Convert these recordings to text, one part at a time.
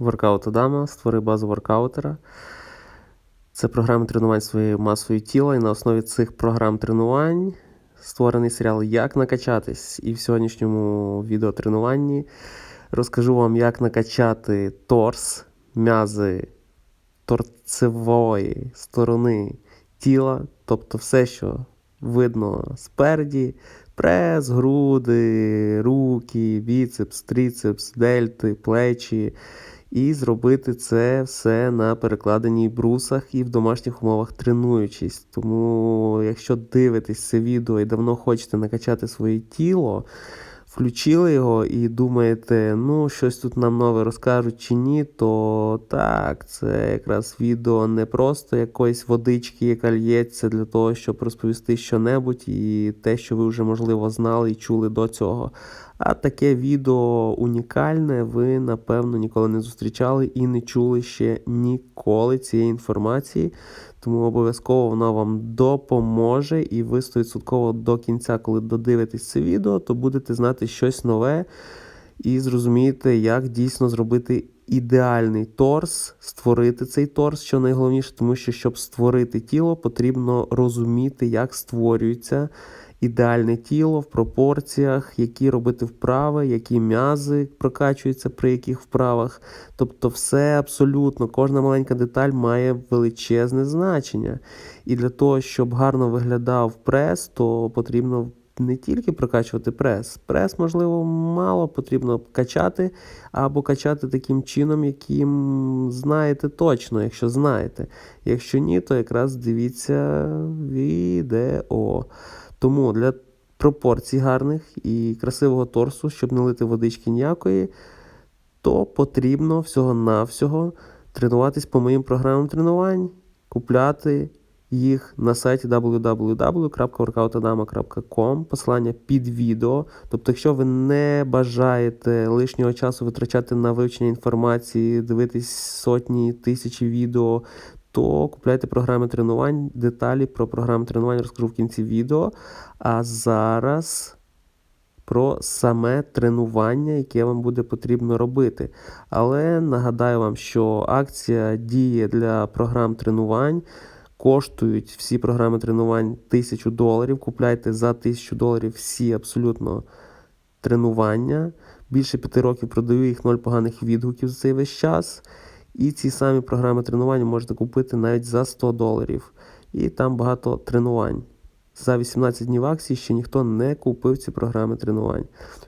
Воркаут Адама, створи базу воркаутера. Це програми тренувань своєю масою тіла, і на основі цих програм тренувань створений серіал Як накачатись. І в сьогоднішньому відеотренуванні розкажу вам, як накачати торс, м'язи торцевої сторони тіла, тобто все, що видно спереді, прес, груди, руки, біцепс, трицепс, дельти, плечі. І зробити це все на перекладеній брусах і в домашніх умовах тренуючись. Тому, якщо дивитесь це відео і давно хочете накачати своє тіло, включили його і думаєте, ну, щось тут нам нове розкажуть чи ні, то так, це якраз відео не просто якоїсь водички, яка лється для того, щоб розповісти що-небудь, і те, що ви вже, можливо, знали і чули до цього. А таке відео унікальне, ви, напевно, ніколи не зустрічали і не чули ще ніколи цієї інформації. Тому обов'язково вона вам допоможе, і ви 100% до кінця, коли додивитесь це відео, то будете знати щось нове і зрозумієте, як дійсно зробити ідеальний торс, створити цей торс, що найголовніше, тому що щоб створити тіло, потрібно розуміти, як створюється ідеальне тіло в пропорціях, які робити вправи, які м'язи прокачуються при яких вправах. Тобто, все абсолютно, кожна маленька деталь має величезне значення. І для того, щоб гарно виглядав прес, то потрібно. Не тільки прокачувати прес. Прес, можливо, мало потрібно качати, або качати таким чином, яким знаєте точно, якщо знаєте. Якщо ні, то якраз дивіться відео. Тому для пропорцій гарних і красивого торсу, щоб не лити водички ніякої, то потрібно всього-навсього тренуватись по моїм програмам тренувань, купляти їх на сайті www.workoutadama.com, посилання під відео. Тобто, якщо ви не бажаєте лишнього часу витрачати на вивчення інформації, дивитись сотні тисячі відео, то купляйте програми тренувань. Деталі про програми тренувань розкажу в кінці відео. А зараз про саме тренування, яке вам буде потрібно робити. Але нагадаю вам, що акція діє для програм тренувань. Коштують всі програми тренувань 1000 доларів. Купляйте за 1000 доларів всі абсолютно тренування. Більше п'яти років продаю їх ноль поганих відгуків за цей весь час. І ці самі програми тренування можете купити навіть за 100 доларів. І там багато тренувань. За 18 днів акції ще ніхто не купив ці програми тренувань.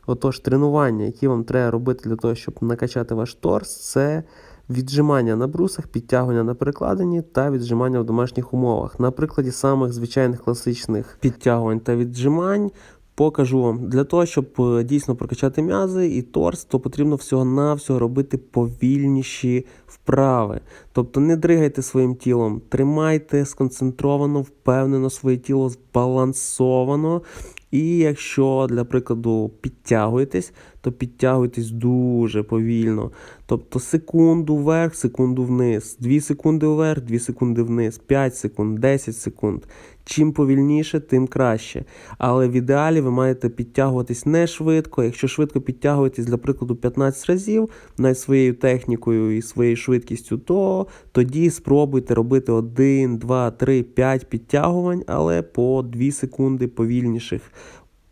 Отож, тренування, які вам треба робити для того, щоб накачати ваш торс, це віджимання на брусах, підтягування на перекладині та віджимання в домашніх умовах. На прикладі самих звичайних класичних підтягувань та віджимань. Покажу вам, для того, щоб е, дійсно прокачати м'язи і торс, то потрібно всього-навсього робити повільніші вправи. Тобто не дригайте своїм тілом, тримайте сконцентровано, впевнено своє тіло збалансовано. І якщо, для прикладу, підтягуєтесь, то підтягуйтесь дуже повільно. Тобто секунду вверх, секунду вниз, 2 секунди вверх, 2 секунди вниз, 5 секунд, 10 секунд. Чим повільніше, тим краще. Але в ідеалі ви маєте підтягуватись не швидко. Якщо швидко підтягуєтесь, для прикладу, 15 разів навіть своєю технікою і своєю швидкістю, то тоді спробуйте робити 1, 2, 3, 5 підтягувань, але по 2 секунди повільніших.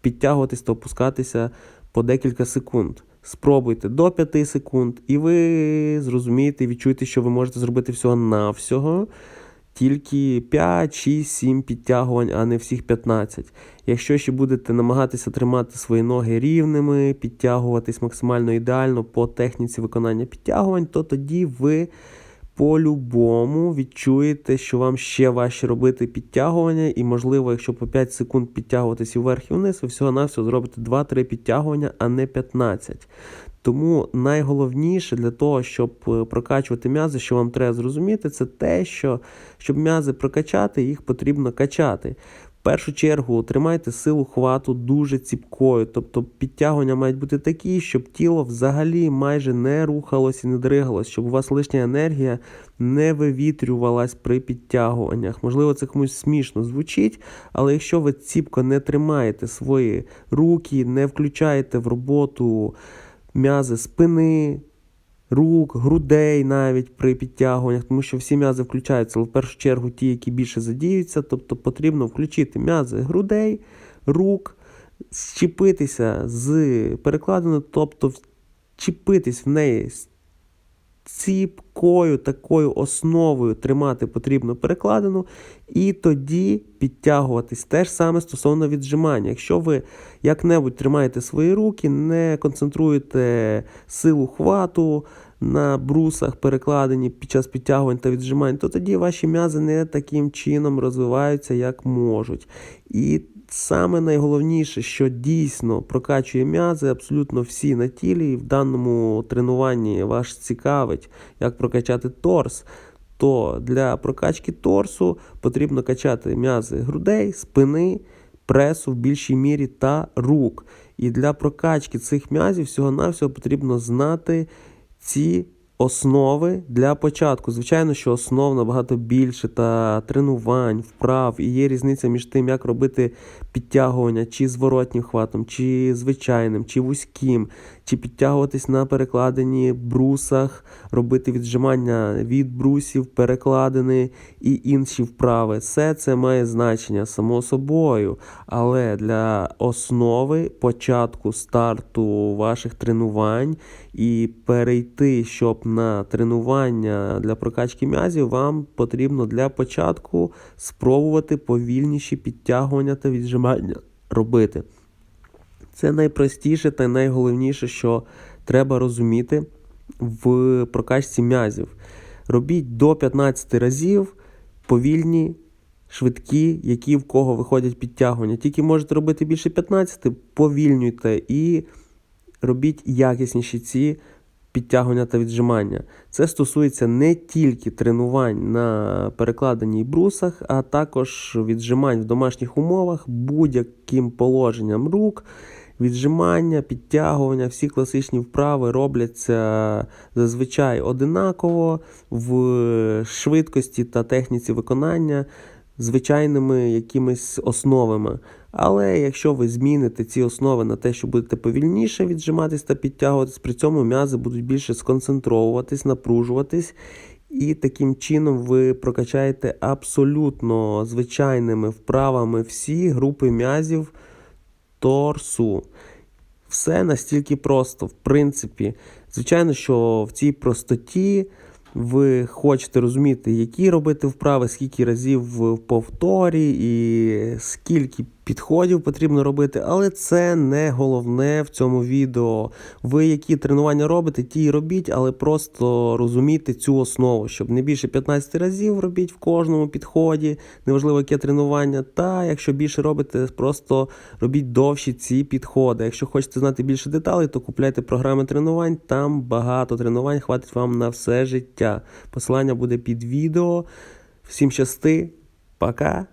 Підтягуватись та опускатися по декілька секунд. Спробуйте до 5 секунд, і ви зрозумієте і відчуєте, що ви можете зробити всього-навсього тільки 5, 6, 7 підтягувань, а не всіх 15. Якщо ще будете намагатися тримати свої ноги рівними, підтягуватись максимально ідеально по техніці виконання підтягувань, то тоді ви по-любому відчуєте, що вам ще важче робити підтягування, і, можливо, якщо по 5 секунд підтягуватись вверх і вниз, ви всього-навсього зробите 2-3 підтягування, а не 15. Тому найголовніше для того, щоб е, прокачувати м'язи, що вам треба зрозуміти, це те, що щоб м'язи прокачати, їх потрібно качати. Першу чергу тримайте силу хвату дуже ціпкою, тобто підтягування мають бути такі, щоб тіло взагалі майже не рухалось і не дригалось, щоб у вас лишня енергія не вивітрювалась при підтягуваннях. Можливо, це комусь смішно звучить, але якщо ви ціпко не тримаєте свої руки, не включаєте в роботу м'язи спини, рук, грудей навіть при підтягуваннях, тому що всі м'язи включаються, в першу чергу ті, які більше задіються, тобто потрібно включити м'язи грудей, рук, щепитися з перекладиною, тобто вчепитись в неї ціпкою такою основою тримати потрібно перекладину, і тоді підтягуватись. Те ж саме стосовно віджимання. Якщо ви як-небудь тримаєте свої руки, не концентруєте силу хвату на брусах перекладені під час підтягувань та віджимань, то тоді ваші м'язи не таким чином розвиваються, як можуть. І саме найголовніше, що дійсно прокачує м'язи, абсолютно всі на тілі, і в даному тренуванні вас цікавить, як прокачати торс. То для прокачки торсу потрібно качати м'язи грудей, спини, пресу в більшій мірі та рук. І для прокачки цих м'язів всього-навсього потрібно знати ці основи для початку. Звичайно, що основ набагато більше та тренувань, вправ, і є різниця між тим, як робити підтягування чи зворотнім хватом, чи звичайним, чи вузьким, чи підтягуватись на перекладині брусах, робити віджимання від брусів, перекладини і інші вправи. Все це має значення само собою. Але для основи початку старту ваших тренувань і перейти, щоб на тренування для прокачки м'язів, вам потрібно для початку спробувати повільніші підтягування та віджимання робити. Це найпростіше та найголовніше, що треба розуміти в прокачці м'язів. Робіть до 15 разів повільні, швидкі, які в кого виходять підтягування. Тільки можете робити більше 15, повільнюйте і робіть якісніші ці підтягування та віджимання. Це стосується не тільки тренувань на перекладеній брусах, а також віджимань в домашніх умовах будь-яким положенням рук. Віджимання, підтягування, всі класичні вправи робляться зазвичай одинаково в швидкості та техніці виконання звичайними якимись основами. Але якщо ви зміните ці основи на те, що будете повільніше віджиматись та підтягуватись, при цьому м'язи будуть більше сконцентровуватись, напружуватись. І таким чином ви прокачаєте абсолютно звичайними вправами всі групи м'язів торсу. Все настільки просто, в принципі. Звичайно, що в цій простоті ви хочете розуміти, які робити вправи, скільки разів в повторі і скільки підходів потрібно робити, але це не головне в цьому відео. Ви які тренування робите, ті й робіть, але просто розумійте цю основу, щоб не більше 15 разів робіть в кожному підході, неважливо яке тренування. Та якщо більше робите, просто робіть довші ці підходи. Якщо хочете знати більше деталей, то купляйте програми тренувань. Там багато тренувань хватить вам на все життя. Посилання буде під відео. Всім щасти, пока!